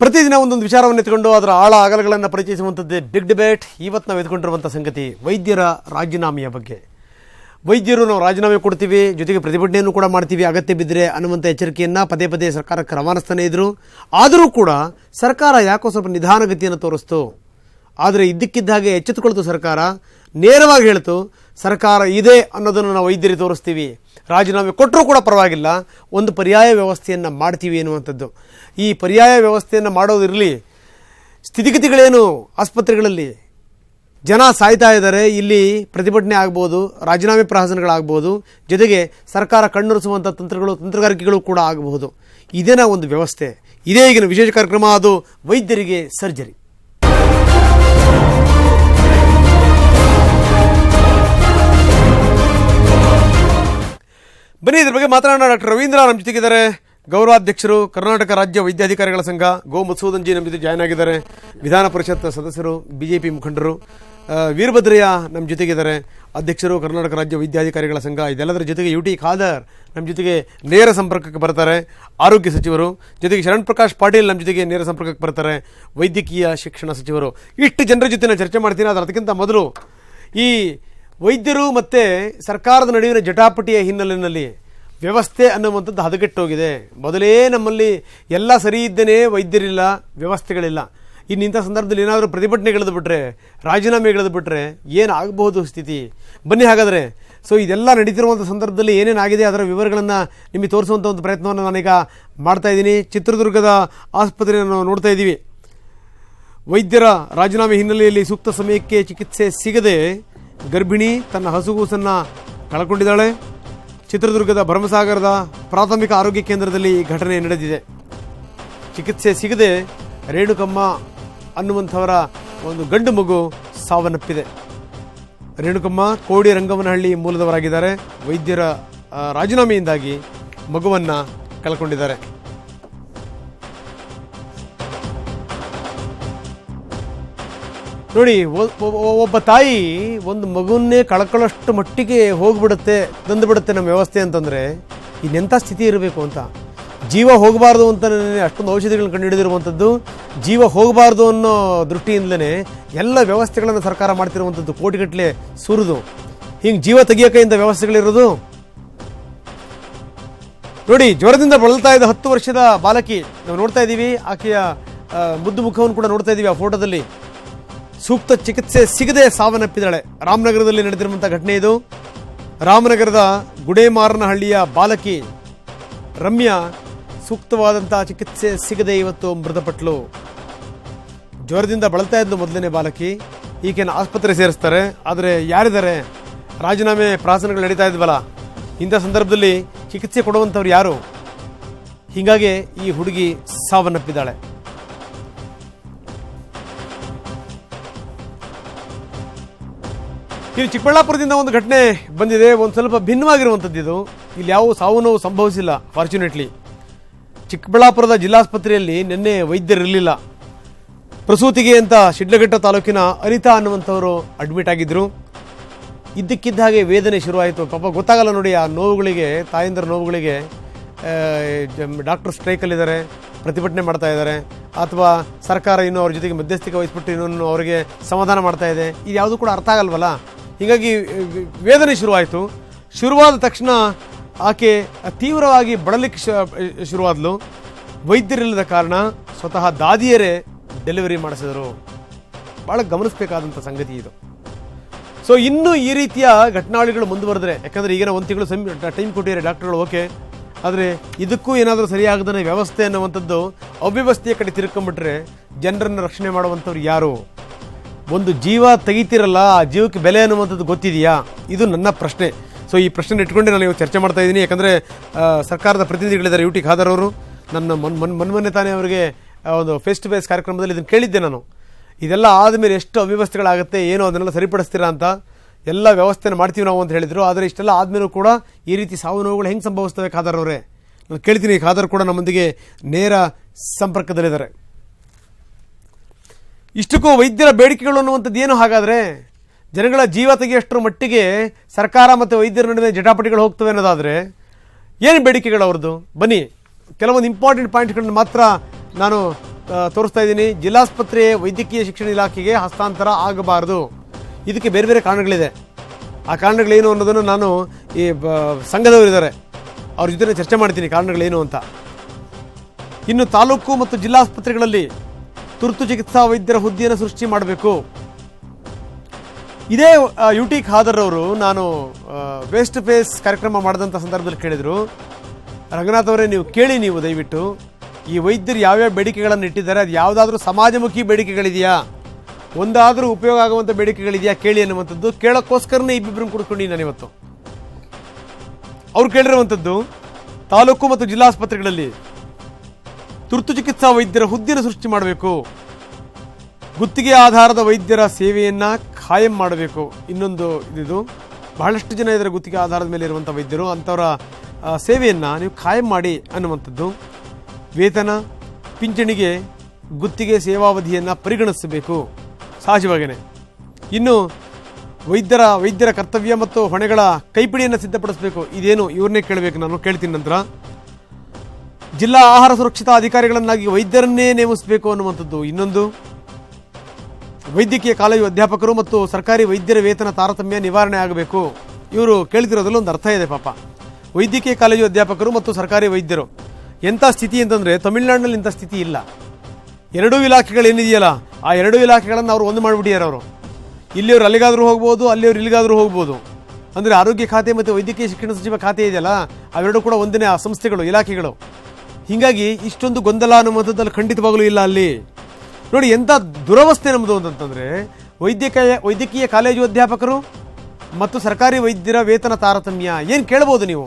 ಪ್ರತಿದಿನ ಒಂದೊಂದು ವಿಚಾರವನ್ನು ಎತ್ಕೊಂಡು ಅದರ ಆಳ ಅಗಲಗಳನ್ನು ಪರಿಚಯಿಸುವಂಥದ್ದೇ ಬಿಗ್ ಡಿಬೇಟ್ ಇವತ್ತು ನಾವು ಎತ್ಕೊಂಡಿರುವಂಥ ಸಂಗತಿ ವೈದ್ಯರ ರಾಜೀನಾಮೆಯ ಬಗ್ಗೆ. ವೈದ್ಯರು ನಾವು ರಾಜೀನಾಮೆ ಕೊಡ್ತೀವಿ, ಜೊತೆಗೆ ಪ್ರತಿಭಟನೆಯನ್ನು ಕೂಡ ಮಾಡ್ತೀವಿ. ಅಗತ್ಯ ಬಿದ್ದರೆ ಅನ್ನುವಂಥ ಎಚ್ಚರಿಕೆಯನ್ನು ಪದೇ ಪದೇ ಸರ್ಕಾರಕ್ಕೆ ರವಾನಿಸ್ತಾನೆ ಇದ್ದರು ಆದರೂ ಕೂಡ ಸರ್ಕಾರ ಯಾಕೋ ಸ್ವಲ್ಪ ನಿಧಾನಗತಿಯನ್ನು ತೋರಿಸ್ತು. ಆದರೆ ಇದ್ದಕ್ಕಿದ್ದ ಹಾಗೆ ಎಚ್ಚೆತ್ತುಕೊಳ್ತು ಸರ್ಕಾರ. ನೇರವಾಗಿ ಹೇಳ್ತು, ಸರ್ಕಾರ ಇದೆ ಅನ್ನೋದನ್ನು ನಾವು ವೈದ್ಯರಿಗೆ ತೋರಿಸ್ತೀವಿ. ರಾಜೀನಾಮೆ ಕೊಟ್ಟರೂ ಕೂಡ ಪರವಾಗಿಲ್ಲ. ಒಂದು ಪರ್ಯಾಯ ವ್ಯವಸ್ಥೆಯನ್ನು ಮಾಡ್ತೀವಿ ಎನ್ನುವಂಥದ್ದು. ಈ ಪರ್ಯಾಯ ವ್ಯವಸ್ಥೆಯನ್ನು ಮಾಡೋದಿರಲಿ, ಸ್ಥಿತಿಗತಿಗಳೇನು ಆಸ್ಪತ್ರೆಗಳಲ್ಲಿ ಜನ ಸಾಯ್ತಾ ಇದ್ದಾರೆ, ಇಲ್ಲಿ ಪ್ರತಿಭಟನೆ ಆಗ್ಬೋದು, ರಾಜೀನಾಮೆ ಪ್ರಹಸನಗಳಾಗ್ಬೋದು, ಜೊತೆಗೆ ಸರ್ಕಾರ ಕಣ್ಣುರಿಸುವಂಥ ತಂತ್ರಗಳು, ತಂತ್ರಗಾರಿಕೆಗಳು ಕೂಡ ಆಗಬಹುದು. ಇದೇನ ಒಂದು ವ್ಯವಸ್ಥೆ. ಇದೇ ಈಗಿನ ವಿಶೇಷ ಕಾರ್ಯಕ್ರಮ, ಅದು ವೈದ್ಯರಿಗೆ ಸರ್ಜರಿ. ಬನ್ನಿ ಇದ್ರ ಬಗ್ಗೆ ಮಾತನಾಡೋಣ. ಡಾಕ್ಟರ್ ರವೀಂದ್ರ ನಮ್ಮ ಜೊತೆಗಿದ್ದಾರೆ. ಗೌರವಾಧ್ಯಕ್ಷರು, ಕರ್ನಾಟಕ ರಾಜ್ಯ ವೈದ್ಯಾಧಿಕಾರಿಗಳ ಸಂಘ, ಗೋ ಮಧುಸೂದನ್ ಜಿ ನಮ್ಮ ಜೊತೆ ಜಾಯ್ನ್ ಆಗಿದ್ದಾರೆ. ವಿಧಾನ ಪರಿಷತ್ ಸದಸ್ಯರು, ಬಿಜೆಪಿ ಮುಖಂಡರು ವೀರಭದ್ರಯ್ಯ ನಮ್ಮ ಜೊತೆಗಿದ್ದಾರೆ. ಅಧ್ಯಕ್ಷರು, ಕರ್ನಾಟಕ ರಾಜ್ಯ ವೈದ್ಯಾಧಿಕಾರಿಗಳ ಸಂಘ, ಇದೆಲ್ಲದರ ಜೊತೆಗೆ ಯು ಟಿ ಖಾದರ್ ನಮ್ಮ ಜೊತೆಗೆ ನೇರ ಸಂಪರ್ಕಕ್ಕೆ ಬರ್ತಾರೆ. ಆರೋಗ್ಯ ಸಚಿವರು, ಜೊತೆಗೆ ಶರಣ್ ಪ್ರಕಾಶ್ ಪಾಟೀಲ್ ನಮ್ಮ ಜೊತೆಗೆ ನೇರ ಸಂಪರ್ಕಕ್ಕೆ ಬರ್ತಾರೆ. ವೈದ್ಯಕೀಯ ಶಿಕ್ಷಣ ಸಚಿವರು. ಇಷ್ಟು ಜನರ ಜೊತೆ ಚರ್ಚೆ ಮಾಡ್ತೀನಿ. ಆದರೆ ಅದಕ್ಕಿಂತ ಮೊದಲು ಈ ವೈದ್ಯರು ಮತ್ತು ಸರ್ಕಾರದ ನಡುವಿನ ಜಟಾಪಟಿಯ ಹಿನ್ನೆಲೆಯಲ್ಲಿ ವ್ಯವಸ್ಥೆ ಅನ್ನುವಂಥದ್ದು ಹದಗೆಟ್ಟೋಗಿದೆ. ಮೊದಲೇ ನಮ್ಮಲ್ಲಿ ಎಲ್ಲ ಸರಿ ಇದ್ದೇನೆ, ವೈದ್ಯರಿಲ್ಲ, ವ್ಯವಸ್ಥೆಗಳಿಲ್ಲ. ಇನ್ನು ಸಂದರ್ಭದಲ್ಲಿ ಏನಾದರೂ ಪ್ರತಿಭಟನೆಗಳಿದು ಗೆಳೆದುಬಿಟ್ರೆ ರಾಜೀನಾಮೆಗಳಿದು ಗೆಳೆದುಬಿಟ್ರೆ ಏನಾಗಬಹುದು ಸ್ಥಿತಿ? ಬನ್ನಿ ಹಾಗಾದರೆ. ಸೊ ಇದೆಲ್ಲ ನಡೀತಿರುವಂಥ ಸಂದರ್ಭದಲ್ಲಿ ಏನೇನಾಗಿದೆ ಅದರ ವಿವರಗಳನ್ನು ನಿಮಗೆ ತೋರಿಸುವಂಥ ಒಂದು ಪ್ರಯತ್ನವನ್ನು ನಾನೀಗ ಮಾಡ್ತಾ ಇದ್ದೀನಿ. ಚಿತ್ರದುರ್ಗದ ಆಸ್ಪತ್ರೆಯನ್ನು ನಾವು ನೋಡ್ತಾ ಇದ್ದೀವಿ. ವೈದ್ಯರ ರಾಜೀನಾಮೆ ಹಿನ್ನೆಲೆಯಲ್ಲಿ ಸೂಕ್ತ ಸಮಯಕ್ಕೆ ಚಿಕಿತ್ಸೆ ಸಿಗದೆ ಗರ್ಭಿಣಿ ತನ್ನ ಹಸುಗೂಸನ್ನು ಕಳ್ಕೊಂಡಿದ್ದಾಳೆ. ಚಿತ್ರದುರ್ಗದ ಭರಮಸಾಗರದ ಪ್ರಾಥಮಿಕ ಆರೋಗ್ಯ ಕೇಂದ್ರದಲ್ಲಿ ಈ ಘಟನೆ ನಡೆದಿದೆ. ಚಿಕಿತ್ಸೆ ಸಿಗದೆ ರೇಣುಕಮ್ಮ ಅನ್ನುವಂಥವರ ಒಂದು ಗಂಡು ಮಗು ಸಾವನ್ನಪ್ಪಿದೆ. ರೇಣುಕಮ್ಮ ಕೋಡಿ ರಂಗವನಹಳ್ಳಿ ಮೂಲದವರಾಗಿದ್ದಾರೆ. ವೈದ್ಯರ ರಾಜೀನಾಮೆಯಿಂದಾಗಿ ಮಗುವನ್ನು ಕಳ್ಕೊಂಡಿದ್ದಾರೆ. ನೋಡಿ ಒಬ್ಬ ತಾಯಿ ಒಂದು ಮಗುವನ್ನೇ ಕಳ್ಕೊಳ್ಳೋಷ್ಟು ಮಟ್ಟಿಗೆ ಹೋಗ್ಬಿಡುತ್ತೆ, ತಂದುಬಿಡುತ್ತೆ ನಮ್ಮ ವ್ಯವಸ್ಥೆ ಅಂತಂದರೆ, ಇನ್ನೆಂಥ ಸ್ಥಿತಿ ಇರಬೇಕು ಅಂತ? ಜೀವ ಹೋಗಬಾರ್ದು ಅಂತ ಅಷ್ಟೊಂದು ಔಷಧಿಗಳನ್ನ ಕಂಡುಹಿಡಿದಿರುವಂಥದ್ದು, ಜೀವ ಹೋಗಬಾರ್ದು ಅನ್ನೋ ದೃಷ್ಟಿಯಿಂದಲೇ ಎಲ್ಲ ವ್ಯವಸ್ಥೆಗಳನ್ನು ಸರ್ಕಾರ ಮಾಡ್ತಿರುವಂಥದ್ದು ಕೋಟಿಗಟ್ಟಲೆ ಸುರಿದು. ಹಿಂಗೆ ಜೀವ ತೆಗಿಯೋಕೆ ಇಂಥ ವ್ಯವಸ್ಥೆಗಳಿರೋದು? ನೋಡಿ, ಜ್ವರದಿಂದ ಬಳಲ್ತಾ ಇದ್ದ ಹತ್ತು ವರ್ಷದ ಬಾಲಕಿ, ನಾವು ನೋಡ್ತಾ ಇದ್ದೀವಿ, ಆಕೆಯ ಮುದ್ದು ಮುಖವನ್ನು ಕೂಡ ನೋಡ್ತಾ ಇದ್ದೀವಿ ಆ ಫೋಟೋದಲ್ಲಿ. ಸೂಕ್ತ ಚಿಕಿತ್ಸೆ ಸಿಗದೆ ಸಾವನ್ನಪ್ಪಿದ್ದಾಳೆ ರಾಮನಗರದಲ್ಲಿ ನಡೆದಿರುವಂಥ ಘಟನೆ ಇದು. ರಾಮನಗರದ ಗುಡೇಮಾರನಹಳ್ಳಿಯ ಬಾಲಕಿ ರಮ್ಯಾ ಸೂಕ್ತವಾದಂಥ ಚಿಕಿತ್ಸೆ ಸಿಗದೆ ಇವತ್ತು ಮೃತಪಟ್ಲು. ಜ್ವರದಿಂದ ಬಳಲ್ತಾ ಇದ್ಲು ಮೊದಲನೇ ಬಾಲಕಿ. ಈಕೆನ ಆಸ್ಪತ್ರೆ ಸೇರಿಸ್ತಾರೆ. ಆದರೆ ಯಾರಿದ್ದಾರೆ? ರಾಜೀನಾಮೆ ಪ್ರಾಸನಗಳು ನಡೀತಾ ಇದ್ವಲ್ಲ. ಇಂಥ ಸಂದರ್ಭದಲ್ಲಿ ಚಿಕಿತ್ಸೆ ಕೊಡುವಂಥವ್ರು ಯಾರು? ಹೀಗಾಗಿ ಈ ಹುಡುಗಿ ಸಾವನ್ನಪ್ಪಿದ್ದಾಳೆ. ಇಲ್ಲಿ ಚಿಕ್ಕಬಳ್ಳಾಪುರದಿಂದ ಒಂದು ಘಟನೆ ಬಂದಿದೆ, ಒಂದು ಸ್ವಲ್ಪ ಭಿನ್ನವಾಗಿರುವಂಥದ್ದು ಇದು. ಇಲ್ಲಿ ಯಾವ ಸಾವು ನೋವು ಸಂಭವಿಸಿಲ್ಲ ಫಾರ್ಚುನೇಟ್ಲಿ ಚಿಕ್ಕಬಳ್ಳಾಪುರದ ಜಿಲ್ಲಾಸ್ಪತ್ರೆಯಲ್ಲಿ ನಿನ್ನೆ ವೈದ್ಯರಿರಲಿಲ್ಲ. ಪ್ರಸೂತಿಗೆ ಅಂತ ಶಿಡ್ಲಘಟ್ಟ ತಾಲೂಕಿನ ಅನಿತಾ ಅನ್ನುವಂಥವರು ಅಡ್ಮಿಟ್ ಆಗಿದ್ದರು ಇದ್ದಕ್ಕಿದ್ದ ಹಾಗೆ ವೇದನೆ ಶುರುವಾಯಿತು. ಪಾಪ ಗೊತ್ತಾಗಲ್ಲ ನೋಡಿ, ಆ ನೋವುಗಳಿಗೆ, ತಾಯಂದಿರ ನೋವುಗಳಿಗೆ ಡಾಕ್ಟರ್ ಸ್ಟ್ರೈಕಲ್ಲಿದ್ದಾರೆ ಪ್ರತಿಭಟನೆ ಮಾಡ್ತಾ ಇದ್ದಾರೆ. ಅಥವಾ ಸರ್ಕಾರ ಇನ್ನೂ ಅವ್ರ ಜೊತೆಗೆ ಮಧ್ಯಸ್ಥಿಕೆ ವಹಿಸ್ಬಿಟ್ಟು ಇನ್ನೂ ಅವರಿಗೆ ಸಮಾಧಾನ ಮಾಡ್ತಾ ಇದೆ. ಇದು ಯಾವುದು ಕೂಡ ಅರ್ಥ ಆಗಲ್ವಲ್ಲ? ಹೀಗಾಗಿ, ವೇದನೆ ಶುರುವಾಯಿತು. ಶುರುವಾದ ತಕ್ಷಣ ಆಕೆ ತೀವ್ರವಾಗಿ ಬಡಲಿಕ್ಕೆ ಶುರುವಾದ್ಲು. ವೈದ್ಯರಿಲ್ಲದ ಕಾರಣ ಸ್ವತಃ ದಾದಿಯರೇ ಡೆಲಿವರಿ ಮಾಡಿಸಿದರು. ಭಾಳ ಗಮನಿಸಬೇಕಾದಂಥ ಸಂಗತಿ ಇದು. ಸೊ, ಇನ್ನೂ ಈ ರೀತಿಯ ಘಟನಾವಳಿಗಳು ಮುಂದುವರೆದ್ರೆ, ಯಾಕಂದರೆ ಈಗಿನ ಒಂದು ತಿಂಗಳು ಸಮ್ ಟೈಮ್ ಕೊಟ್ಟಿದ್ದಾರೆ ಡಾಕ್ಟರ್ಗಳು, ಓಕೆ. ಆದರೆ ಇದಕ್ಕೂ ಏನಾದರೂ ಸರಿಯಾಗದೇ ವ್ಯವಸ್ಥೆ ಅನ್ನುವಂಥದ್ದು ಅವ್ಯವಸ್ಥೆಯ ಕಡೆ ತಿರ್ಕೊಂಬಿಟ್ರೆ ಜನರನ್ನು ರಕ್ಷಣೆ ಮಾಡುವಂಥವ್ರು ಯಾರು? ಒಂದು ಜೀವ ತೆಗಿತಿರಲ್ಲ, ಆ ಜೀವಕ್ಕೆ ಬೆಲೆ ಅನ್ನುವಂಥದ್ದು ಗೊತ್ತಿದೆಯಾ? ಇದು ನನ್ನ ಪ್ರಶ್ನೆ. ಸೊ ಈ ಪ್ರಶ್ನೆ ಇಟ್ಕೊಂಡೆ ನಾನು ಇವತ್ತು ಚರ್ಚೆ ಮಾಡ್ತಾ ಇದ್ದೀನಿ. ಯಾಕಂದರೆ ಸರ್ಕಾರದ ಪ್ರತಿನಿಧಿಗಳಿದ್ದಾರೆ ಯು ಟಿ ಖಾದರ್ ಅವರು. ನನ್ನ ಮನ್ ಮನ್ ಮೊನ್ನೆ ತಾನೇ ಅವರಿಗೆ ಒಂದು ಫೇಸ್ ಟು ಫೇಸ್ ಕಾರ್ಯಕ್ರಮದಲ್ಲಿ ಇದನ್ನು ಕೇಳಿದ್ದೆ ನಾನು. ಇದೆಲ್ಲ ಆದಮೇಲೆ ಎಷ್ಟು ಅವ್ಯವಸ್ಥೆಗಳಾಗುತ್ತೆ, ಏನೋ ಅದನ್ನೆಲ್ಲ ಸರಿಪಡಿಸ್ತೀರಾ ಅಂತ ಎಲ್ಲ ವ್ಯವಸ್ಥೆನ ಮಾಡ್ತೀವಿ ನಾವು ಅಂತ ಹೇಳಿದರು. ಆದರೆ ಇಷ್ಟೆಲ್ಲ ಆದಮೇಲೂ ಕೂಡ ಈ ರೀತಿ ಸಾವು ನೋವುಗಳು ಹೆಂಗೆ ಸಂಭವಿಸ್ತವೆ ಖಾದರ್ ಅವರೇ? ನಾನು ಕೇಳ್ತೀನಿ, ಖಾದರ್ ಕೂಡ ನಮ್ಮೊಂದಿಗೆ ನೇರ ಸಂಪರ್ಕದಲ್ಲಿದ್ದಾರೆ. ಇಷ್ಟಕ್ಕೂ ವೈದ್ಯರ ಬೇಡಿಕೆಗಳು ಅನ್ನುವಂಥದ್ದು ಏನು? ಹಾಗಾದರೆ ಜನಗಳ ಜೀವ ತೆಗೆಯಷ್ಟರ ಮಟ್ಟಿಗೆ ಸರ್ಕಾರ ಮತ್ತು ವೈದ್ಯರ ನಡುವೆ ಜಟಾಪಟಿಗಳು ಹೋಗ್ತವೆ ಅನ್ನೋದಾದರೆ ಏನು ಬೇಡಿಕೆಗಳು ಅವ್ರದ್ದು? ಬನ್ನಿ, ಕೆಲವೊಂದು ಇಂಪಾರ್ಟೆಂಟ್ ಪಾಯಿಂಟ್ಗಳನ್ನು ಮಾತ್ರ ನಾನು ತೋರಿಸ್ತಾ ಇದ್ದೀನಿ. ಜಿಲ್ಲಾಸ್ಪತ್ರೆ ವೈದ್ಯಕೀಯ ಶಿಕ್ಷಣ ಇಲಾಖೆಗೆ ಹಸ್ತಾಂತರ ಆಗಬಾರದು. ಇದಕ್ಕೆ ಬೇರೆ ಬೇರೆ ಕಾರಣಗಳಿದೆ. ಆ ಕಾರಣಗಳೇನು ಅನ್ನೋದನ್ನು ನಾನು ಈ ಸಂಘದವರಿದ್ದಾರೆ ಸಂಘದವರು ಅವ್ರ ಜೊತೆ ಚರ್ಚೆ ಮಾಡ್ತೀನಿ ಕಾರಣಗಳೇನು ಅಂತ. ಇನ್ನು ತಾಲೂಕು ಮತ್ತು ಜಿಲ್ಲಾಸ್ಪತ್ರೆಗಳಲ್ಲಿ ತುರ್ತು ಚಿಕಿತ್ಸಾ ವೈದ್ಯರ ಹುದ್ದೆಯನ್ನು ಸೃಷ್ಟಿ ಮಾಡಬೇಕು. ಇದೇ ಯು ಟಿ ಖಾದರ್ ಅವರು ನಾನು ಫೇಸ್ ಫೇಸ್ ಕಾರ್ಯಕ್ರಮ ಮಾಡಿದಂಥ ಸಂದರ್ಭದಲ್ಲಿ ಕೇಳಿದರು. ರಂಗನಾಥ್ ಅವರೇ, ನೀವು ಕೇಳಿ ನೀವು ದಯವಿಟ್ಟು. ಈ ವೈದ್ಯರು ಯಾವ್ಯಾವ ಬೇಡಿಕೆಗಳನ್ನು ಇಟ್ಟಿದ್ದಾರೆ, ಅದು ಯಾವುದಾದ್ರೂ ಸಮಾಜಮುಖಿ ಬೇಡಿಕೆಗಳಿದೆಯಾ? ಒಂದಾದರೂ ಉಪಯೋಗ ಆಗುವಂಥ ಬೇಡಿಕೆಗಳಿದೆಯಾ ಕೇಳಿ ಅನ್ನುವಂಥದ್ದು ಕೇಳೋಕ್ಕೋಸ್ಕರನೇ ಇಬ್ಬಿಬ್ಬರನ್ನು ಕುಡ್ಕೊಂಡು ನಾನು ಇವತ್ತು. ಅವ್ರು ಕೇಳಿರುವಂಥದ್ದು, ತಾಲೂಕು ಮತ್ತು ಜಿಲ್ಲಾಸ್ಪತ್ರೆಗಳಲ್ಲಿ ತುರ್ತು ಚಿಕಿತ್ಸಾ ವೈದ್ಯರ ಹುದ್ದೆಯನ್ನು ಸೃಷ್ಟಿ ಮಾಡಬೇಕು. ಗುತ್ತಿಗೆ ಆಧಾರದ ವೈದ್ಯರ ಸೇವೆಯನ್ನ ಖಾಯಂ ಮಾಡಬೇಕು. ಇನ್ನೊಂದು ಇದಿದು, ಬಹಳಷ್ಟು ಜನ ಇದರ ಗುತ್ತಿಗೆ ಆಧಾರದ ಮೇಲೆ ಇರುವಂಥ ವೈದ್ಯರು, ಅಂಥವರ ಸೇವೆಯನ್ನು ಸೇವೆಯನ್ನ ನೀವು ಖಾಯಂ ಮಾಡಿ ಅನ್ನುವಂಥದ್ದು. ವೇತನ, ಪಿಂಚಣಿಗೆ ಗುತ್ತಿಗೆ ಸೇವಾವಧಿಯನ್ನು ಪರಿಗಣಿಸಬೇಕು. ಸಹಜವಾಗೇನೆ ಇನ್ನು ವೈದ್ಯರ ವೈದ್ಯರ ಕರ್ತವ್ಯ ಮತ್ತು ಹೊಣೆಗಳ ಕೈಪಿಡಿಯನ್ನು ಸಿದ್ಧಪಡಿಸಬೇಕು. ಇದೇನು ಇವ್ರನ್ನೇ ಕೇಳಬೇಕು, ನಾನು ಕೇಳ್ತೀನಿ ನಂತರ. ಜಿಲ್ಲಾ ಆಹಾರ ಸುರಕ್ಷತಾ ಅಧಿಕಾರಿಗಳನ್ನಾಗಿ ವೈದ್ಯರನ್ನೇ ನೇಮಿಸಬೇಕು ಅನ್ನುವಂಥದ್ದು ಇನ್ನೊಂದು. ವೈದ್ಯಕೀಯ ಕಾಲೇಜು ಅಧ್ಯಾಪಕರು ಮತ್ತು ಸರ್ಕಾರಿ ವೈದ್ಯರ ವೇತನ ತಾರತಮ್ಯ ನಿವಾರಣೆ ಆಗಬೇಕು. ಇವರು ಕೇಳ್ತಿರೋದ್ರಲ್ಲಿ ಒಂದು ಅರ್ಥ ಇದೆ ಪಾಪ. ವೈದ್ಯಕೀಯ ಕಾಲೇಜು ಅಧ್ಯಾಪಕರು ಮತ್ತು ಸರ್ಕಾರಿ ವೈದ್ಯರು, ಎಂಥ ಸ್ಥಿತಿ ಅಂತಂದರೆ ತಮಿಳುನಾಡಿನಲ್ಲಿ ಇಂಥ ಸ್ಥಿತಿ ಇಲ್ಲ. ಎರಡೂ ಇಲಾಖೆಗಳೇನಿದೆಯಲ್ಲ ಆ ಎರಡೂ ಇಲಾಖೆಗಳನ್ನು ಅವರು ಒಂದು ಮಾಡಿಬಿಟ್ಟಿದ್ದಾರೆ ಅವರು. ಇಲ್ಲಿಯವರು ಅಲ್ಲಿಗಾದರೂ ಹೋಗ್ಬೋದು, ಅಲ್ಲಿಯವರು ಇಲ್ಲಿಗಾದರೂ ಹೋಗ್ಬೋದು. ಅಂದರೆ ಆರೋಗ್ಯ ಖಾತೆ ಮತ್ತು ವೈದ್ಯಕೀಯ ಶಿಕ್ಷಣ ಸಚಿವ ಖಾತೆ ಇದೆಯಲ್ಲ, ಅವೆರಡೂ ಕೂಡ ಒಂದನೇ ಆ ಸಂಸ್ಥೆಗಳು, ಇಲಾಖೆಗಳು. ಹೀಗಾಗಿ ಇಷ್ಟೊಂದು ಗೊಂದಲ ಅನ್ನುವಂಥದ್ದಲ್ಲಿ ಖಂಡಿತವಾಗಲೂ ಇಲ್ಲ ಅಲ್ಲಿ. ನೋಡಿ, ಎಂಥ ದುರವಸ್ಥೆ ನಮ್ಮದು ಅಂತಂತಂದರೆ ವೈದ್ಯಕೀಯ ವೈದ್ಯಕೀಯ ಕಾಲೇಜು ಅಧ್ಯಾಪಕರು ಮತ್ತು ಸರ್ಕಾರಿ ವೈದ್ಯರ ವೇತನ ತಾರತಮ್ಯ. ಏನು ಕೇಳ್ಬೋದು ನೀವು?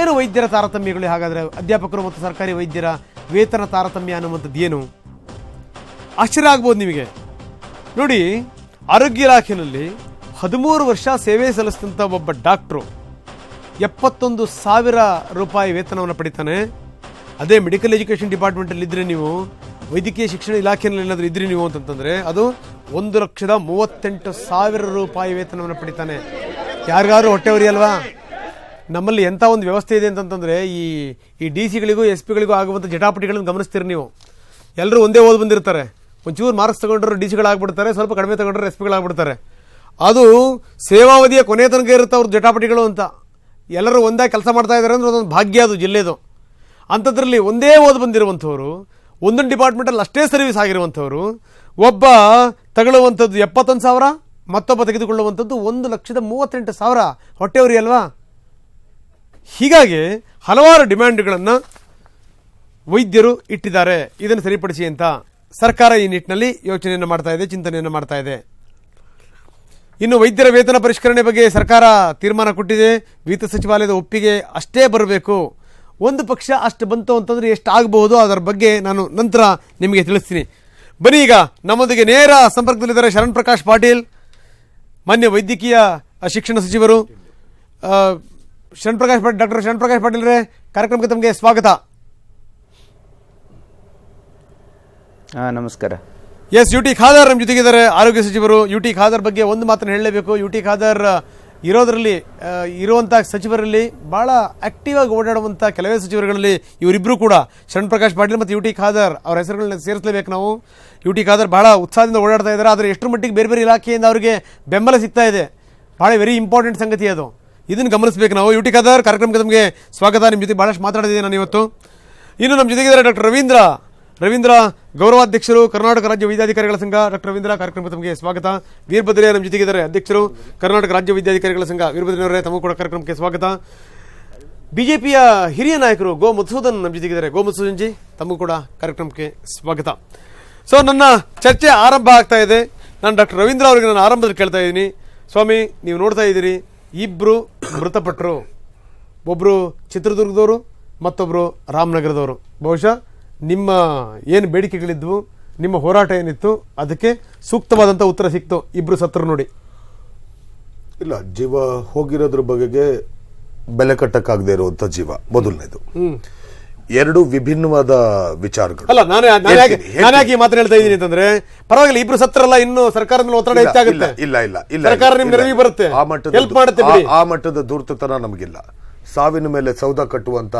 ಏನು ವೈದ್ಯರ ತಾರತಮ್ಯಗಳು ಹಾಗಾದರೆ ಅಧ್ಯಾಪಕರು ಮತ್ತು ಸರ್ಕಾರಿ ವೈದ್ಯರ ವೇತನ ತಾರತಮ್ಯ ಅನ್ನುವಂಥದ್ದು ಏನು? ಆಶ್ಚರ್ಯ ಆಗ್ಬೋದು ನಿಮಗೆ. ನೋಡಿ, ಆರೋಗ್ಯ ಇಲಾಖೆಯಲ್ಲಿ ಹದಿಮೂರು ವರ್ಷ ಸೇವೆ ಸಲ್ಲಿಸಿದಂಥ ಒಬ್ಬ ಡಾಕ್ಟ್ರು ಎಪ್ಪತ್ತೊಂದು ಸಾವಿರ ರೂಪಾಯಿ ವೇತನವನ್ನು ಪಡಿತಾನೆ. ಅದೇ ಮೆಡಿಕಲ್ ಎಜುಕೇಷನ್ ಡಿಪಾರ್ಟ್ಮೆಂಟಲ್ಲಿ ಇದ್ರೆ ನೀವು ವೈದ್ಯಕೀಯ ಶಿಕ್ಷಣ ಇಲಾಖೆಯಲ್ಲಿ ಏನಾದರೂ ಇದ್ರಿ ನೀವು ಅಂತಂತಂದ್ರೆ ಅದು ಒಂದು ಲಕ್ಷದ ಮೂವತ್ತೆಂಟು ಸಾವಿರ ರೂಪಾಯಿ ವೇತನವನ್ನು ಪಡಿತಾನೆ. ಯಾರಿಗಾರು ಹೊಟ್ಟೆವರಿ ಅಲ್ವಾ ನಮ್ಮಲ್ಲಿ ಎಂಥ ಒಂದು ವ್ಯವಸ್ಥೆ ಇದೆ ಅಂತಂತಂದರೆ ಈ ಈ ಡಿ ಸಿಗಳಿಗೂ ಎಸ್ ಪಿಗಳಿಗೂ ಆಗುವಂಥ ಜಟಾಪಟಿಗಳನ್ನು ಗಮನಿಸ್ತೀರಿ ನೀವು. ಎಲ್ಲರೂ ಒಂದೇ ಓದಿ ಬಂದಿರ್ತಾರೆ. ಒಂಚೂರು ಮಾರ್ಕ್ಸ್ ತಗೊಂಡ್ರೆ ಡಿ ಸಿಗಳಾಗ್ಬಿಡ್ತಾರೆ ಸ್ವಲ್ಪ ಕಡಿಮೆ ತಗೊಂಡ್ರೆ ಎಸ್ ಪಿಗಳಾಗ್ಬಿಡ್ತಾರೆ ಅದು ಸೇವಾವಧಿಯ ಕೊನೆ ತನಕ ಇರುತ್ತೆ ಅವ್ರ ಜಟಾಪಟಿಗಳು ಅಂತ. ಎಲ್ಲರೂ ಒಂದೇ ಕೆಲಸ ಮಾಡ್ತಾ ಇದ್ದಾರೆ ಅಂದ್ರೆ ಅದೊಂದು ಭಾಗ್ಯ ಅದು ಜಿಲ್ಲೆದು. ಅಂಥದ್ರಲ್ಲಿ ಒಂದೇ ಓದ್ ಬಂದಿರುವಂಥವ್ರು, ಒಂದೊಂದು ಡಿಪಾರ್ಟ್ಮೆಂಟಲ್ಲಿ ಅಷ್ಟೇ ಸರ್ವಿಸ್ ಆಗಿರುವಂಥವ್ರು, ಒಬ್ಬ ತಗೊಳ್ಳುವಂಥದ್ದು ಎಪ್ಪತ್ತೊಂದು ಸಾವಿರ, ಮತ್ತೊಬ್ಬ ತೆಗೆದುಕೊಳ್ಳುವಂಥದ್ದು ಒಂದು ಲಕ್ಷದ ಮೂವತ್ತೆಂಟು ಸಾವಿರ. ಹೊಟ್ಟೆವರಿ ಅಲ್ವಾ? ಹೀಗಾಗಿ ಹಲವಾರು ಡಿಮ್ಯಾಂಡ್ಗಳನ್ನು ವೈದ್ಯರು ಇಟ್ಟಿದ್ದಾರೆ. ಇದನ್ನು ಸರಿಪಡಿಸಿ ಅಂತ ಸರ್ಕಾರ ಈ ನಿಟ್ಟಿನಲ್ಲಿ ಯೋಚನೆಯನ್ನು ಮಾಡ್ತಾ ಇದೆ, ಚಿಂತನೆಯನ್ನು ಮಾಡ್ತಾ ಇದೆ. ಇನ್ನು ವೈದ್ಯರ ವೇತನ ಪರಿಷ್ಕರಣೆ ಬಗ್ಗೆ ಸರ್ಕಾರ ತೀರ್ಮಾನ ಕೊಟ್ಟಿದೆ. ವಿತ್ತ ಸಚಿವಾಲಯದ ಒಪ್ಪಿಗೆ ಅಷ್ಟೇ ಬರಬೇಕು. ಒಂದು ಪಕ್ಷ ಅಷ್ಟು ಬಂತು ಅಂತಂದರೆ ಎಷ್ಟು ಆಗಬಹುದು ಅದರ ಬಗ್ಗೆ ನಾನು ನಂತರ ನಿಮಗೆ ತಿಳಿಸ್ತೀನಿ. ಬನ್ನಿ ಈಗ ನಮ್ಮೊಂದಿಗೆ ನೇರ ಸಂಪರ್ಕದಲ್ಲಿದ್ದಾರೆ ಶರಣ್ ಪ್ರಕಾಶ್ ಪಾಟೀಲ್ ಮಾನ್ಯ ವೈದ್ಯಕೀಯ ಶಿಕ್ಷಣ ಸಚಿವರು. ಶರಣ್ ಪ್ರಕಾಶ್ ಪಾಟೀಲ್ ಡಾಕ್ಟರ್ ಶರಣ್ ಪ್ರಕಾಶ್ ಪಾಟೀಲ್ರೇ ಕಾರ್ಯಕ್ರಮಕ್ಕೆ ತಮಗೆ ಸ್ವಾಗತ. ಹಾಂ ನಮಸ್ಕಾರ. ಎಸ್ ಯು ಟಿ ಖಾದರ್ ನಮ್ಮ ಜೊತೆಗಿದ್ದಾರೆ. ಆರೋಗ್ಯ ಸಚಿವರು ಯು ಟಿ ಖಾದರ್ ಬಗ್ಗೆ ಒಂದು ಮಾತನ್ನು ಹೇಳಲೇಬೇಕು. ಯು ಟಿ ಖಾದರ್ ಇರೋದ್ರಲ್ಲಿ ಇರುವಂಥ ಸಚಿವರಲ್ಲಿ ಭಾಳ ಆಕ್ಟಿವ್ ಆಗಿ ಓಡಾಡುವಂಥ ಕೆಲವೇ ಸಚಿವರುಗಳಲ್ಲಿ ಇವರಿಬ್ಬರು ಕೂಡ. ಶರಣ್ ಪ್ರಕಾಶ್ ಪಾಟೀಲ್ ಮತ್ತು ಯು ಟಿ ಖಾದರ್ ಅವರ ಹೆಸರುಗಳನ್ನ ಸೇರಿಸಲೇಬೇಕು ನಾವು. ಯು ಟಿ ಖಾದರ್ ಭಾಳ ಉತ್ಸಾಹದಿಂದ ಓಡಾಡ್ತಾ ಇದ್ದಾರೆ, ಆದರೆ ಎಷ್ಟರ ಮಟ್ಟಿಗೆ ಬೇರೆ ಬೇರೆ ಇಲಾಖೆಯಿಂದ ಅವರಿಗೆ ಬೆಂಬಲ ಸಿಗ್ತಾ ಇದೆ. ಭಾಳ ವೆರಿ ಇಂಪಾರ್ಟೆಂಟ್ ಸಂಗತಿ ಅದು. ಇದನ್ನು ಗಮನಿಸಬೇಕು ನಾವು. ಯು ಟಿ ಖಾದರ್ ಕಾರ್ಯಕ್ರಮಕ್ಕೆ ನಮಗೆ ಸ್ವಾಗತ. ನಿಮ್ಮ ಜೊತೆ ಭಾಳಷ್ಟು ಮಾತಾಡಿದ್ದೀನಿ ನಾನು ಇವತ್ತು. ಇನ್ನು ನಮ್ಮ ಜೊತೆಗಿದ್ದಾರೆ ಡಾಕ್ಟರ್ ರವೀಂದ್ರ ರವೀಂದ್ರ ಗೌರವಾಧ್ಯಕ್ಷರು, ಕರ್ನಾಟಕ ರಾಜ್ಯ ವೈದ್ಯಾಧಿಕಾರಿಗಳ ಸಂಘ, ಡಾಕ್ಟರ್ ರವೀಂದ್ರ ಕಾರ್ಯಕ್ರಮಕ್ಕೆ ತಮಗೆ ಸ್ವಾಗತ. ವೀರಭದ್ರಯ್ಯ ನಮ್ಮ ಜೊತೆಗಿದ್ದಾರೆ. ಅಧ್ಯಕ್ಷರು, ಕರ್ನಾಟಕ ರಾಜ್ಯ ವೈದ್ಯಾಧಿಕಾರಿಗಳ ಸಂಘ ವೀರಭದ್ರಯ್ಯವರೇ ತಮಗೂ ಕೂಡ ಕಾರ್ಯಕ್ರಮಕ್ಕೆ ಸ್ವಾಗತ. ಬಿಜೆಪಿಯ ಹಿರಿಯ ನಾಯಕರು ಗೋ ಮಧುಸೂದನ್ ನಮ್ಮ ಜೊತೆಗಿದ್ದಾರೆ. ಗೋ ಮಧುಸೂದನ್ ಜಿ, ತಮಗೂ ಕೂಡ ಕಾರ್ಯಕ್ರಮಕ್ಕೆ ಸ್ವಾಗತ. ಸೊ, ನನ್ನ ಚರ್ಚೆ ಆರಂಭ ಆಗ್ತಾ ಇದೆ. ನಾನು ಡಾಕ್ಟರ್ ರವೀಂದ್ರ ಅವರಿಗೆ ನಾನು ಆರಂಭದಲ್ಲಿ ಕೇಳ್ತಾ ಇದ್ದೀನಿ. ಸ್ವಾಮಿ, ನೀವು ನೋಡ್ತಾ ಇದ್ದೀರಿ ಇಬ್ಬರು ಮೃತಪಟ್ಟರು ಒಬ್ಬರು ಚಿತ್ರದುರ್ಗದವರು ಮತ್ತೊಬ್ಬರು ರಾಮನಗರದವರು. ಬಹುಶಃ ನಿಮ್ಮ ಏನು ಬೇಡಿಕೆಗಳಿದ್ವು ನಿಮ್ಮ ಹೋರಾಟ ಏನಿತ್ತು ಅದಕ್ಕೆ ಸೂಕ್ತವಾದಂಥ ಉತ್ತರ ಸಿಕ್ತು. ಇಬ್ಬರು ಸತ್ರು ನೋಡಿ. ಇಲ್ಲ ಜೀವ ಹೋಗಿರೋದ್ರ ಬಗೆಗೆ ಬೆಲೆ ಕಟ್ಟಕ್ಕಾಗದೇ ಇರುವಂತ ಜೀವ ಮೊದಲನೇದು. ಎರಡು ವಿಭಿನ್ನವಾದ ವಿಚಾರಗಳು. ಅಲ್ಲ ನಾನು ಈ ಮಾತನ್ನ ಹೇಳ್ತಾ ಇದ್ದೀನಿ ಅಂತಂದ್ರೆ ಪರವಾಗಿಲ್ಲ ಇಬ್ರು ಸತ್ರಲ್ಲ ಇನ್ನು ಸರ್ಕಾರದ ಮೇಲೆ ಒತ್ತಡ ಹೆಚ್ಚಾಗುತ್ತೆ. ಇಲ್ಲ ಇಲ್ಲ ಇಲ್ಲ ಸರ್ಕಾರ ನಿಮ್ ಇಲ್ಲ. ನೆರವಿಗೆ ಬರುತ್ತೆ. ಆ ಮಟ್ಟದ ಹೆಲ್ಪ್ ಮಾಡುತ್ತೆ ಆ- ಆ ಮಟ್ಟದ ಧೂರ್ತತನ ನಮಗಿಲ್ಲ. ಸಾವಿನ ಮೇಲೆ ಸೌದ ಕಟ್ಟುವಂತ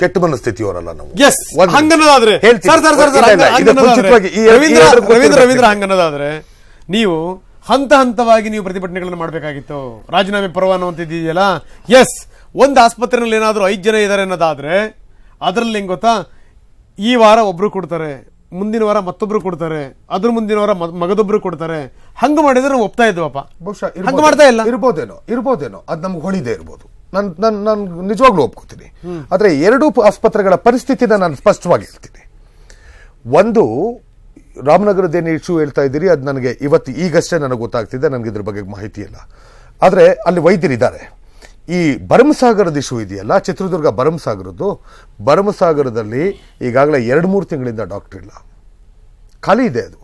ಕೆಟ್ಟ ಮನಸ್ಥಿತಿಯವರಲ್ಲ ನಾವು. Yes ಹಂಗನ್ನೋದಾದ್ರೆ. Sir sir sir Ravindra Ravindra Ravindra ಹಂಗನ್ನೋದಾದ್ರೆ ನೀವು ಹಂತ ಹಂತವಾಗಿ ನೀವು ಪ್ರತಿಭಟನೆಗಳನ್ನು ಮಾಡಬೇಕಾಗಿತ್ತು. ರಾಜೀನಾಮೆ ಪರವಾನ ಅಂತ ಇದೆಯಲ್ಲ ಎಸ್ ಒಂದು ಆಸ್ಪತ್ರೆಯಲ್ಲಿ ಏನಾದರೂ ಐದು ಜನ ಇದ್ದಾರೆ ಅನ್ನೋದಾದ್ರೆ ಅದರಲ್ಲಿ ಹೆಂಗ್ ಗೊತ್ತಾ? ಈ ವಾರ ಒಬ್ರು ಕೊಡ್ತಾರೆ ಮುಂದಿನ ವಾರ ಮತ್ತೊಬ್ರು ಕೊಡ್ತಾರೆ ಅದ್ರ ಮುಂದಿನ ವಾರ ಮಗದೊಬ್ರು ಕೊಡ್ತಾರೆ. ಹಂಗ ಮಾಡಿದ್ರೆ ಒಪ್ತಾ ಇದ್ವಪ್ಪ. ಬಹುಶಃ ಹಂಗ ಮಾಡ್ತಾ ಇಲ್ಲ. ಇರ್ಬೋದೇನೋ ಇರ್ಬೋದೇನೋ. ಅದು ನಮ್ಗೆ ಹೊಳಿದೆ ಇರ್ಬೋದು. ನಾನು ನಾನು ನಾನು ನಿಜವಾಗ್ಲೂ ಒಪ್ಕೋತೀನಿ. ಆದರೆ ಎರಡೂ ಆಸ್ಪತ್ರೆಗಳ ಪರಿಸ್ಥಿತಿನ ನಾನು ಸ್ಪಷ್ಟವಾಗಿ ಹೇಳ್ತೀನಿ. ಒಂದು, ರಾಮನಗರದ ಏನು ಇಶ್ಯೂ ಹೇಳ್ತಾ ಇದ್ದೀರಿ, ಅದು ನನಗೆ ಇವತ್ತು ಈಗಷ್ಟೇ ನನಗೆ ಗೊತ್ತಾಗ್ತಿದೆ, ನನಗೆ ಇದ್ರ ಬಗ್ಗೆ ಮಾಹಿತಿ ಇಲ್ಲ. ಆದರೆ ಅಲ್ಲಿ ವೈದ್ಯರಿದ್ದಾರೆ. ಈ ಭರಮಸಾಗರದ ಇಶ್ಯೂ ಇದೆಯಲ್ಲ, ಚಿತ್ರದುರ್ಗ ಭರಮಸಾಗರದ್ದು, ಭರಮಸಾಗರದಲ್ಲಿ ಈಗಾಗಲೇ ಎರಡು, ಮೂರು ತಿಂಗಳಿಂದ ಡಾಕ್ಟರ್ ಇಲ್ಲ. ಖಾಲಿ ಇದೆ ಅದು.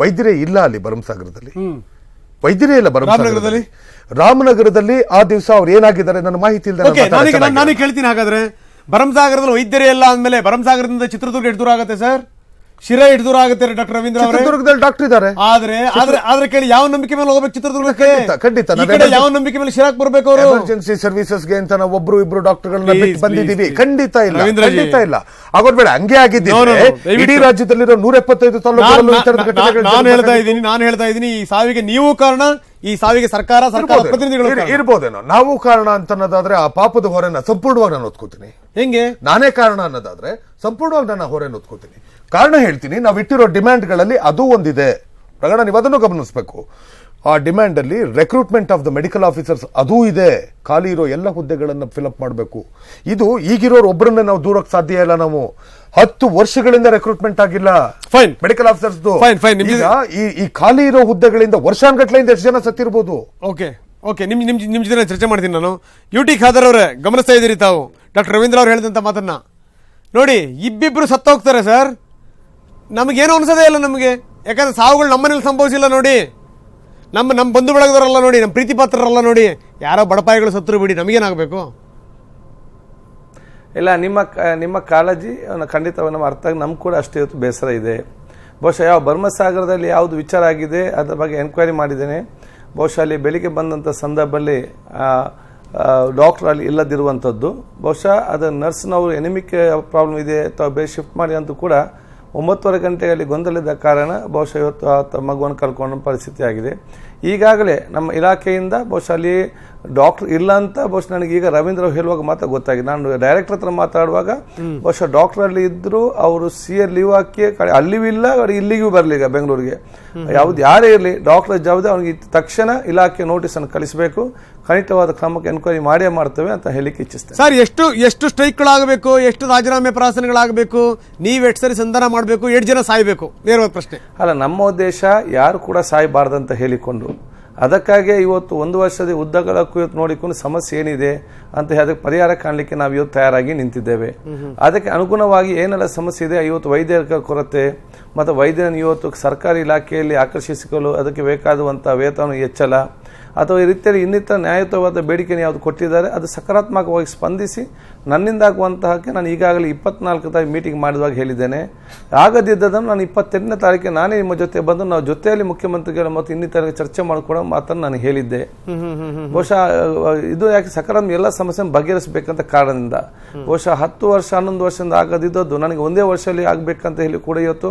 ವೈದ್ಯರೇ ಇಲ್ಲ ಅಲ್ಲಿ ಭರಮಸಾಗರದಲ್ಲಿ. ವೈದ್ಯರೇ ಇಲ್ಲ ರಾಮನಗರದಲ್ಲಿ? ರಾಮನಗರದಲ್ಲಿ ಆ ದಿವಸ ಅವ್ರು ಏನಾಗಿದ್ದಾರೆ ನನ್ನ ಮಾಹಿತಿ ಇಲ್ಲದೆ ನಾನೇ ಕೇಳ್ತೀನಿ ಹಾಗಾದ್ರೆ. ಭರಮಸಾಗರದಲ್ಲಿ ವೈದ್ಯರೇ ಇಲ್ಲ ಅಂದ್ಮೇಲೆ ಭರಮಸಾಗರದಿಂದ ಚಿತ್ರದುರ್ಗ ಎಷ್ಟು ದೂರ ಆಗುತ್ತೆ ಸರ್? ಶಿರಾ ಹಿಡಿದೂರ ದೂರ ಆಗುತ್ತೆ ಡಾಕ್ಟರ್ ರವೀಂದ್ರ ಚಿತ್ರದುರ್ಗದಲ್ಲಿ ಡಾಕ್ಟರ್ ಇದ್ದಾರೆ. ಆದ್ರೆ ಆದ್ರೆ ಆದ್ರೆ ಕೇಳಿ ಯಾವ ನಂಬಿಕೆ ಮೇಲೆ ಹೋಗ್ಬೇಕು ಚಿತ್ರದುರ್ಗಕ್ಕೆ? ಖಂಡಿತ, ಯಾವ ನಂಬಿಕೆ ಮೇಲೆ ಶಿರಾಕ್ ಬರ್ಬೇಕು ಅವರು? ಎಮರ್ಜೆನ್ಸಿ ಸರ್ವಿಸಸ್ಗೆ ಅಂತ ನಾವು ಒಬ್ರು ಇಬ್ರು ಡಾಕ್ಟರ್ ಗಳನ್ನ ಬಿಟ್ಟು ಬಂದಿದ್ದೀವಿ. ಖಂಡಿತ ಇಲ್ಲ ಖಂಡಿತ ಇಲ್ಲ. ಆಗೋದ್ ಬೇಡ ಹಂಗೆ ಆಗಿದ್ದಿದ್ರೆ ಇಡೀ ರಾಜ್ಯದಲ್ಲಿರೋ ನೂರ ಎಪ್ಪತ್ತೈದು ತಾಲೂಕು ನಾನು ಹೇಳ್ತಾ. ಇದ್ದೀನಿ ನಾನು ಹೇಳ್ತಾ ಇದ್ದೀನಿ ಈ ಸಾವಿಗೆ ನೀವು ಕಾರಣ ಈ ಸಾವಿಗೆ ಸರ್ಕಾರ ಸರ್ಕಾರ ಇರ್ಬೋದೇನೋ, ಪ್ರತಿನಿಧಿಗಳು. ಇರ್ಬೋದೇನೋ. ನಾವು ಕಾರಣ ಅಂತ ಅನ್ನೋದಾದ್ರೆ ಆ ಪಾಪದ ಹೊರೆನ ಸಂಪೂರ್ಣವಾಗಿ ನಾನು ಒತ್ಕೋತೀನಿ ಹೆಂಗೆ? ನಾನೇ ಕಾರಣ ಅನ್ನೋದಾದ್ರೆ ಸಂಪೂರ್ಣವಾಗಿ ನನ್ನ ಹೊರೆನ ಒತ್ಕೋತೀನಿ ಕಾರಣ ಹೇಳ್ತೀನಿ ನಾವು ಇಟ್ಟಿರೋ ಡಿಮ್ಯಾಂಡ್ಗಳಲ್ಲಿ ಅದು ಒಂದಿದೆ. ಪ್ರಗಣ ನೀವು ಅದನ್ನು ಗಮನಿಸಬೇಕು. ಆ ಡಿಮ್ಯಾಂಡ್ ಅಲ್ಲಿ recruitment of the medical officers ಅದೂ ಇದೆ. ಖಾಲಿ ಇರೋ ಎಲ್ಲ ಹುದ್ದೆಗಳನ್ನು ಫಿಲಪ್ ಮಾಡಬೇಕು. ಇದು ಈಗಿರೋರು ಒಬ್ಬರನ್ನ ನಾವು ದೂರಕ್ಕೆ ಸಾಧ್ಯ ಇಲ್ಲ ನಾವು. ಹತ್ತು ವರ್ಷಗಳಿಂದ ರೆಕ್ರೂಟ್ಮೆಂಟ್ ಆಗಿಲ್ಲ. Fine medical officers fine fine ಈಗ ಈ ಈ ಖಾಲಿ ಇರೋ ಹುದ್ದೆಗಳಿಂದ ವರ್ಷಾನ್ಗಟ್ಲೆಯಿಂದ ಎಷ್ಟು ಜನ ಸತ್ತಿರ್ಬೋದು? ಓಕೆ ಓಕೆ ನಿಮ್ ನಿಮ್ಮ ನಿಮ್ಮ ಜೊತೆ ಚರ್ಚೆ ಮಾಡ್ತೀನಿ ನಾನು. ಯು ಟಿ ಖಾದರ್ ಅವರೇ ಗಮನಿಸ್ತಾ ಇದ್ದೀರಿ ತಾವು. ಡಾಕ್ಟರ್ ರವೀಂದ್ರ ಅವ್ರು ಹೇಳಿದಂತ ಮಾತನ್ನ. ನೋಡಿ ಇಬ್ಬಿಬ್ರು ಸತ್ತೋಗ್ತಾರೆ ಸರ್ ನಮಗೇನು ಅನಿಸೋದೇ ಇಲ್ಲ ನಮಗೆ. ಯಾಕಂದ್ರೆ ಸಾವುಗಳು ನಮ್ಮನೇಲಿ ಸಂಭವಿಸಿಲ್ಲ ನೋಡಿ. ನಮ್ಮ ನಮ್ಮ ಬಂಧು ಬಳಗದವರಲ್ಲ ನೋಡಿ, ನಮ್ಮ ಪ್ರೀತಿ ಪಾತ್ರರಲ್ಲ ನೋಡಿ. ಯಾರೋ ಬಡಪಾಯಿಗಳು ಸತ್ತರು ಬಿಡಿ, ನಮಗೇನಾಗಬೇಕು? ಇಲ್ಲ, ನಿಮ್ಮ ನಿಮ್ಮ ಕಾಳಜಿ ಖಂಡಿತವಾಗಿ ನಮ್ಮ ಅರ್ಥ ನಮ್ಗೆ ಕೂಡ ಅಷ್ಟೇ ಇವತ್ತು ಬೇಸರ ಇದೆ. ಬಹುಶಃ ಯಾವ ಭರ್ಮಸಾಗರದಲ್ಲಿ ಯಾವುದು ವಿಚಾರ ಆಗಿದೆ, ಅದರ ಬಗ್ಗೆ ಎನ್ಕ್ವೈರಿ ಮಾಡಿದ್ದೇನೆ. ಬಹುಶಃ ಅಲ್ಲಿ ಬೆಳಿಗ್ಗೆ ಬಂದಂಥ ಸಂದರ್ಭದಲ್ಲಿ ಡಾಕ್ಟರ್ ಅಲ್ಲಿ ಇಲ್ಲದಿರುವಂಥದ್ದು ಬಹುಶಃ ಅದು ನರ್ಸ್ನವರು ಎನಿಮಿಕ್ ಪ್ರಾಬ್ಲಮ್ ಇದೆ, ಅಥವಾ ಬೇರೆ ಶಿಫ್ಟ್ ಮಾಡಿ ಅಂತೂ ಕೂಡ ಒಂಬತ್ತುವರೆ ಗಂಟೆಯಲ್ಲಿ ಗೊಂದಲದ ಕಾರಣ ಬಹುಶಃ ಇವತ್ತು ಆತ ಮಗುವನ್ನು ಕಳ್ಕೊಂಡ ಪರಿಸ್ಥಿತಿ ಆಗಿದೆ ಈಗಾಗಲೇ ನಮ್ಮ ಇಲಾಖೆಯಿಂದ ಬಹುಶಃ ಅಲ್ಲಿ ಡಾಕ್ಟರ್ ಇಲ್ಲ ಅಂತ ಬಹುಶಃ ನನಗೆ ಈಗ ರವೀಂದ್ರ ಹೇಳುವಾಗ ಮಾತ್ರ ಗೊತ್ತಾಗಿದೆ. ನಾನು ಡೈರೆಕ್ಟರ್ ಹತ್ರ ಮಾತಾಡುವಾಗ ಬಹುಶಃ ಡಾಕ್ಟರ್ ಅಲ್ಲಿ ಇದ್ರು ಅವರು ಸಿ ಎಲ್ ಲೀವ್ ಹಾಕಿ ಕಡೆ ಅಲ್ಲಿಯೂ ಇಲ್ಲ ಕಡೆ ಇಲ್ಲಿಗೂ ಬರಲಿ ಈಗ ಬೆಂಗಳೂರಿಗೆ. ಯಾವ್ದು ಯಾರೇ ಇರಲಿ ಡಾಕ್ಟರ್ ಜವಾಬ್ದಾರಿ ಅವನಿಗೆ ತಕ್ಷಣ ಇಲಾಖೆ ನೋಟಿಸ್ ಅನ್ನು ಕಳಿಸಬೇಕು. ಖಂಡಿತವಾದ ಕ್ರಮಕ್ಕೆ ಎನ್ಕ್ವೈರಿ ಮಾಡೇ ಮಾಡ್ತೇವೆ ಅಂತ ಹೇಳಿಕ್ಕೆ ಇಚ್ಛಿಸ್ತೇನೆ. ಸರ್ ಎಷ್ಟು ಎಷ್ಟು ಸ್ಟ್ರೈಕ್ಗಳಾಗಬೇಕು ಎಷ್ಟು ರಾಜೀನಾಮೆ ಪ್ರಾಸನಗಳಾಗಬೇಕು ನೀವು ಎಷ್ಟು ಸರಿ ಸಂಧಾನ ಮಾಡಬೇಕು ಎಷ್ಟು ಜನ ಸಾಯ್ಬೇಕು? ನೇರವಾದ ಪ್ರಶ್ನೆ. ಅಲ್ಲ ನಮ್ಮ ಉದ್ದೇಶ ಯಾರು ಕೂಡ ಸಾಯಬಾರ್ದಂತ ಹೇಳಿಕೊಂಡು ಅದಕ್ಕಾಗಿ ಇವತ್ತು ಒಂದು ವರ್ಷದ ಉದ್ದಗಳಕ್ಕೂ ಇವತ್ತು ನೋಡಿಕೊಂಡು ಸಮಸ್ಯೆ ಏನಿದೆ ಅಂತ ಅದಕ್ಕೆ ಪರಿಹಾರ ಕಾಣಲಿಕ್ಕೆ ನಾವು ಇವತ್ತು ತಯಾರಾಗಿ ನಿಂತಿದ್ದೇವೆ. ಅದಕ್ಕೆ ಅನುಗುಣವಾಗಿ ಏನೆಲ್ಲ ಸಮಸ್ಯೆ ಇದೆ, ಇವತ್ತು ವೈದ್ಯರ ಕೊರತೆ ಮತ್ತು ವೈದ್ಯರನ್ನು ಇವತ್ತು ಸರ್ಕಾರಿ ಇಲಾಖೆಯಲ್ಲಿ ಆಕರ್ಷಿಸಿಕೊಳ್ಳಲು ಅದಕ್ಕೆ ಬೇಕಾದಂಥ ವೇತನ ಹೆಚ್ಚಳ. ಅಥವಾ ಈ ರೀತಿಯಲ್ಲಿ ಇನ್ನಿತರ ನ್ಯಾಯಯುತವಾದ ಬೇಡಿಕೆಯನ್ನು ಯಾವುದು ಕೊಟ್ಟಿದ್ದಾರೆ ಅದು ಸಕಾರಾತ್ಮಕವಾಗಿ ಸ್ಪಂದಿಸಿ ನನ್ನಿಂದ ಆಗುವಂತಹಕ್ಕೆ ನಾನು ಈಗಾಗಲೇ ಇಪ್ಪತ್ನಾಲ್ಕು ತಾರೀಕು ಮೀಟಿಂಗ್ ಮಾಡಿದಾಗ ಹೇಳಿದ್ದೇನೆ. ಆಗದಿದ್ದದನ್ನು ನಾನು ಇಪ್ಪತ್ತೆಂಟನೇ ತಾರೀಕಿಗೆ ನಾನೇ ನಿಮ್ಮ ಜೊತೆ ಬಂದು ನಾವು ಜೊತೆಯಲ್ಲಿ ಮುಖ್ಯಮಂತ್ರಿಗಳು ಮತ್ತು ಇನ್ನಿತರ ಚರ್ಚೆ ಮಾಡಿಕೊಡೋ ಮಾತನ್ನು ನಾನು ಹೇಳಿದ್ದೆ. ಬಹುಶಃ ಇದು ಯಾಕೆ ಸಕಾರಾತ್ಮಕ ಎಲ್ಲ ಸಮಸ್ಯೆ ಬಗೆಹರಿಸಬೇಕಂತ ಕಾರಣದಿಂದ. ಬಹುಶಃ ಹತ್ತು ವರ್ಷ ಹನ್ನೊಂದು ವರ್ಷದಿಂದ ಆಗದಿದ್ದದ್ದು ನನಗೆ ಒಂದೇ ವರ್ಷದಲ್ಲಿ ಆಗಬೇಕಂತ ಹೇಳಿ ಕೂಡ ಇವತ್ತು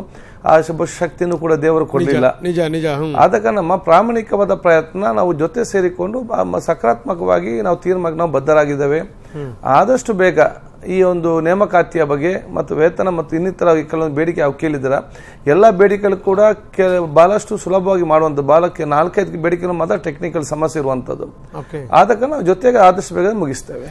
ಆ ಶುಭ ಶಕ್ತಿಯನ್ನು ಕೂಡ ದೇವರು ಕೊಡಲಿಲ್ಲ. ನಿಜ ನಿಜ ಆದಕ ಆದ ನಮ್ಮ ಪ್ರಾಮಾಣಿಕವಾದ ಪ್ರಯತ್ನ ನಾವು ಜೊತೆ ಸೇರಿಕೊಂಡು ಸಕಾರಾತ್ಮಕವಾಗಿ ನಾವು ತೀರ್ಮಾನ ನಾವು ಬದ್ಧರಾಗಿದ್ದೇವೆ. ಆದಷ್ಟು ಬೇಗ ಈ ಒಂದು ನೇಮಕಾತಿಯ ಬಗ್ಗೆ ಮತ್ತು ವೇತನ ಮತ್ತು ಇನ್ನಿತರ ಕೆಲವೊಂದು ಬೇಡಿಕೆ ಅವು ಕೇಳಿದ್ದೀರ ಎಲ್ಲ ಬೇಡಿಕೆಗಳು ಕೂಡ ಕೆ ಬಹಳಷ್ಟು ಸುಲಭವಾಗಿ ಮಾಡುವಂಥದ್ದು ಬಾಲಕ್ಕೆ ನಾಲ್ಕೈದು ಬೇಡಿಕೆಗಳು ಮಾತ್ರ ಟೆಕ್ನಿಕಲ್ ಸಮಸ್ಯೆ ಇರುವಂಥದ್ದು. ಆದ ಕಾರಣ ನಾವು ಜೊತೆಗೆ ಆದಷ್ಟು ಬೇಗ ಮುಗಿಸ್ತೇವೆ.